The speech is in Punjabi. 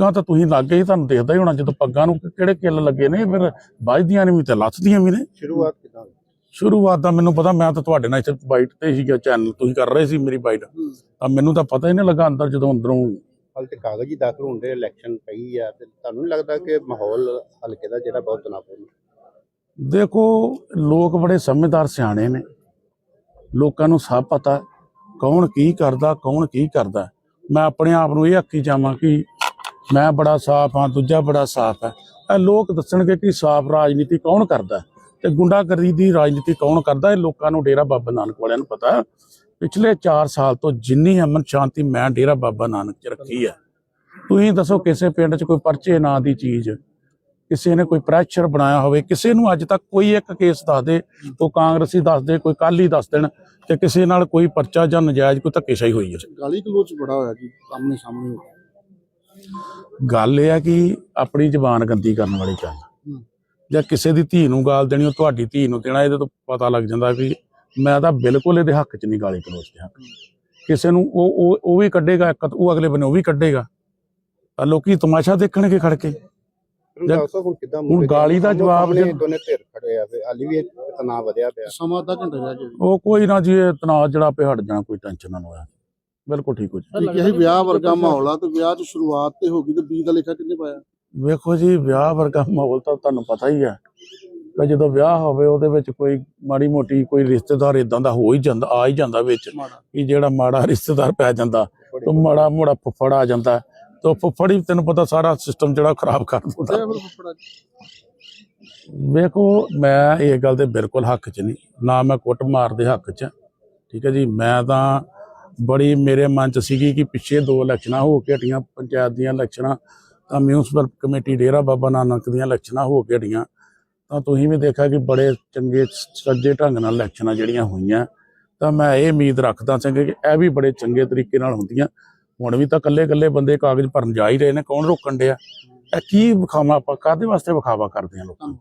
ਪੱਗਾਂ ਤਾਂ ਤੁਸੀਂ ਲੱਗੇ ਹੀ ਤੁਹਾਨੂੰ ਦੇਖਦਾ ਹੀ ਹੋਣਾ ਜਦੋਂ ਪੱਗਾਂ ਨੂੰ ਕਿਹੜੇ ਕਿੱਲ ਲੱਗੇ ਨੇ ਫਿਰ ਵੱਜਦੀਆਂ ਨੇ ਵੀ ਤੇ ਲੱਥਦੀਆਂ ਵੀ ਨੇ। ਸ਼ੁਰੂਆਤ ਕਿਦਾਂ ਸ਼ੁਰੂਆਤ ਦਾ ਮੈਨੂੰ ਪਤਾ ਮੈਂ ਤਾਂ ਤੁਹਾਡੇ ਨਾਲ ਇੱਥੇ ਬਾਈਟ ਤੇ ਸੀਗਾ ਚੈਨਲ ਤੁਸੀਂ ਕਰ ਰਹੇ ਸੀ ਮੇਰੀ ਬਾਈਟ। ਤਾਂ ਮੈਨੂੰ ਤਾਂ ਪਤਾ ਹੀ ਨਹੀਂ ਲੱਗਾ ਅੰਦਰ ਜਦੋਂ ਅੰਦਰੋਂ ਹਾਲ ਤੇ ਕਾਗਜ਼ੀ ਦਾਖਲ ਹੁੰਦੇ ਇਲੈਕਸ਼ਨ ਪਈ ਆ ਤੇ ਤੁਹਾਨੂੰ ਨਹੀਂ ਲੱਗਦਾ ਕਿ ਮਾਹੌਲ ਹਲਕੇ ਦਾ ਜਿਹੜਾ ਬਹੁਤ ਤਣਾਅਪੂਰਨ? ਦੇਖੋ ਲੋਕ ਬੜੇ ਸਮਝਦਾਰ ਸਿਆਣੇ ਨੇ। ਲੋਕਾਂ ਨੂੰ ਸਭ ਪਤਾ ਕੌਣ ਕੀ ਕਰਦਾ ਕੌਣ ਕੀ ਕਰਦਾ। ਮੈਂ ਆਪਣੇ ਆਪ ਨੂੰ ਇਹ ਆਖੀ ਜਾਵਾਂ ਕਿ ਮੈਂ ਬੜਾ ਸਾਫ਼ ਹਾਂ, ਦੂਜਾ ਬੜਾ ਸਾਫ਼ ਹੈ। ਇਹ ਲੋਕ ਦੱਸਣਗੇ ਕਿ ਸਾਫ਼ ਰਾਜਨੀਤੀ ਕੌਣ ਕਰਦਾ ਤੇ ਗੁੰਡਾਗਰਦੀ ਦੀ ਰਾਜਨੀਤੀ ਕੌਣ ਕਰਦਾ ਇਹ ਲੋਕਾਂ ਨੂੰ ਡੇਰਾ ਬਾਬਾ ਨਾਨਕ ਵਾਲਿਆਂ ਨੂੰ ਪਤਾ ਪਿਛਲੇ 4 ਸਾਲ ਤੋਂ ਜਿੰਨੀ ਅਮਨ ਸ਼ਾਂਤੀ ਮੈਂ ਡੇਰਾ ਬਾਬਾ ਨਾਨਕ 'ਚ ਰੱਖੀ ਹੈ। ਤੁਸੀਂ ਦੱਸੋ ਕਿਸੇ ਪਿੰਡ 'ਚ ਕੋਈ ਪਰਚੇ ਨਾਂ ਦੀ ਚੀਜ਼, ਕਿਸੇ ਨੇ ਕੋਈ ਪ੍ਰੈਸ਼ਰ ਬਣਾਇਆ ਹੋਵੇ, ਕਿਸੇ ਨੂੰ ਅੱਜ ਤੱਕ ਕੋਈ ਇੱਕ ਕੇਸ ਦੱਸ ਦੇ, ਉਹ ਕਾਂਗਰਸੀ ਦੱਸ ਦੇ, ਕੋਈ ਕਾਲੀ ਦੱਸ ਦੇਣ ਤੇ ਕਿਸੇ ਨਾਲ ਕੋਈ ਪਰਚਾ ਜਾਂ ਨਜਾਇਜ਼ ਕੋਈ ਧੱਕੇਸ਼ਾਹੀ ਹੋਈ ਹੈ। ਗਾਲੀ ਗਲੋਚ ਬੜਾ ਹੋਇਆ ਜੀ ਸਾਹਮਣੇ ਸਾਹਮਣੇ ਗੱਲ ਇਹ ਹੈ ਕਿ ਆਪਣੀ ਜ਼ਬਾਨ ਗੰਦੀ ਕਰਨ ਵਾਲੀ ਗੱਲ। ਜਾਂ ਕਿਸੇ ਦੀ ਧੀ ਨੂੰ ਗਾਲ ਦੇਣੀ ਉਹ ਤੁਹਾਡੀ ਧੀ ਨੂੰ ਦੇਣਾ ਇਹਦੇ ਤੋਂ ਪਤਾ ਲੱਗ ਜਾਂਦਾ ਵੀ ਮੈਂ ਤਾਂ ਬਿਲਕੁਲ ਇਹਦੇ ਹੱਕ 'ਚ ਨਹੀਂ ਗਾਲੀ ਗਲੋਚ ਦੇ ਹੱਕ। ਕਿਸੇ ਨੂੰ ਉਹ ਉਹ ਉਹ ਵੀ ਕੱਢੇਗਾ ਇੱਕ ਉਹ ਅਗਲੇ ਬੰਨੇ ਉਹ ਵੀ ਕੱਢੇਗਾ। ਤਾਂ ਲੋਕੀ ਤਮਾਸ਼ਾ ਦੇਖਣਗੇ ਖੜ ਕੇ। ਹੁਣ ਕਿਦਾਂ ਹੁਣ ਗਾਲੀ ਦਾ ਜਵਾਬ ਜੇ- ਦੋਨੇ ਧਿਰ ਖੜੇ ਆ ਤੇ ਹਾਲੀ ਵੀ ਤਣਾਅ ਵਧਿਆ ਪਿਆ। ਸਮਾਂ ਅੱਧਾ ਘੰਟਾ ਰਹਿ ਗਿਆ ਉਹ ਕੋਈ ਨਾ ਜੀ ਇਹ ਤਣਾਅ ਜਿਹੜਾ ਪਿਆ ਹਟ ਜਾਣਾ ਕੋਈ ਟੈਨਸ਼ਨ ਨਾ ਹੋਇਆ ਬਿਲਕੁਲ ਠੀਕ ਹੋ ਜੀ। ਅਸੀਂ ਵਿਆਹ ਵਰਗਾ ਮਾਹੌਲ ਆ ਤੇ ਵਿਆਹ ਦੀ ਸ਼ੁਰੂਆਤ ਤੇ ਹੋ ਗਈ ਤੇ ਬੀ ਦਾ ਲੇਖਾ ਕਿੰਨੇ ਪਾਇਆ? ਵੇਖੋ ਜੀ ਵਿਆਹ ਵਰਗਾ ਮਾਹੌਲ ਤਾਂ ਤੁਹਾਨੂੰ ਪਤਾ ਹੀ ਹੈ ਕਿ ਜਦੋਂ ਵਿਆਹ ਹੋਵੇ ਉਹਦੇ ਵਿੱਚ ਕੋਈ ਮਾੜੀ ਮੋਟੀ ਕੋਈ ਰਿਸ਼ਤੇਦਾਰ ਇਦਾਂ ਦਾ ਹੋ ਹੀ ਜਾਂਦਾ ਆ ਹੀ ਜਾਂਦਾ ਵਿੱਚ ਕਿ ਜਿਹੜਾ ਮਾੜਾ ਰਿਸ਼ਤੇਦਾਰ ਪੈ ਜਾਂਦਾ ਤੇ ਮਾੜਾ ਮੋੜਾ ਫੁੱਫੜ ਆ ਜਾਂਦਾ ਤੇ ਫੁੱਫੜ ਹੀ ਤੈਨੂੰ ਪਤਾ ਸਾਰਾ ਸਿਸਟਮ ਜਿਹੜਾ ਖਰਾਬ ਕਰ ਦਿੰਦਾ। ਤੇ ਵੇਖੋ ਮੈਂ ਇਹ ਗੱਲ ਦੇ ਬਿਲਕੁਲ ਹੱਕ 'ਚ ਨਹੀਂ। ਨਾ ਮੈਂ ਕੁੱਟ ਮਾਰ ਦੇ ਹੱਕ 'ਚ। ਠੀਕ ਹੈ ਜੀ ਮੈਂ ਤਾਂ ਬੜੀ ਮੇਰੇ ਮਨ 'ਚ ਸੀਗੀ ਕਿ ਪਿੱਛੇ ਦੋ ਇਲੈਕਸ਼ਨਾਂ ਹੋ ਕੇ ਹਟੀਆਂ, ਪੰਚਾਇਤ ਦੀਆਂ ਇਲੈਕਸ਼ਨਾਂ, ਤਾਂ ਮਿਊਨਿਸਪਲ ਕਮੇਟੀ ਡੇਰਾ ਬਾਬਾ ਨਾਨਕ ਦੀਆਂ ਇਲੈਕਸ਼ਨਾਂ ਹੋ ਕੇ ਹਟੀਆਂ। ਤਾਂ ਤੁਸੀਂ ਵੀ ਦੇਖਿਆ ਕਿ ਬੜੇ ਚੰਗੇ ਸੱਜੇ ਢੰਗ ਨਾਲ ਇਲੈਕਸ਼ਨਾਂ ਜਿਹੜੀਆਂ ਹੋਈਆਂ। ਤਾਂ ਮੈਂ ਇਹ ਉਮੀਦ ਰੱਖਦਾ ਸੀ ਕਿ ਇਹ ਵੀ ਬੜੇ ਚੰਗੇ ਤਰੀਕੇ ਨਾਲ ਹੁੰਦੀਆਂ। ਹੁਣ ਵੀ ਤਾਂ ਕੱਲੇ ਕੱਲੇ ਬੰਦੇ ਕਾਗਜ਼ ਭਰਨ ਜਾ ਹੀ ਰਹੇ ਨੇ। ਕੌਣ ਰੋਕਣ ਡਿਆ? ਇਹ ਕੀ ਵਿਖਾਵਾ ਆਪਾਂ? ਕਾਦੇ ਵਾਸਤੇ ਵਿਖਾਵਾ ਕਰਦੇ ਆ ਲੋਕਾਂ ਨੂੰ?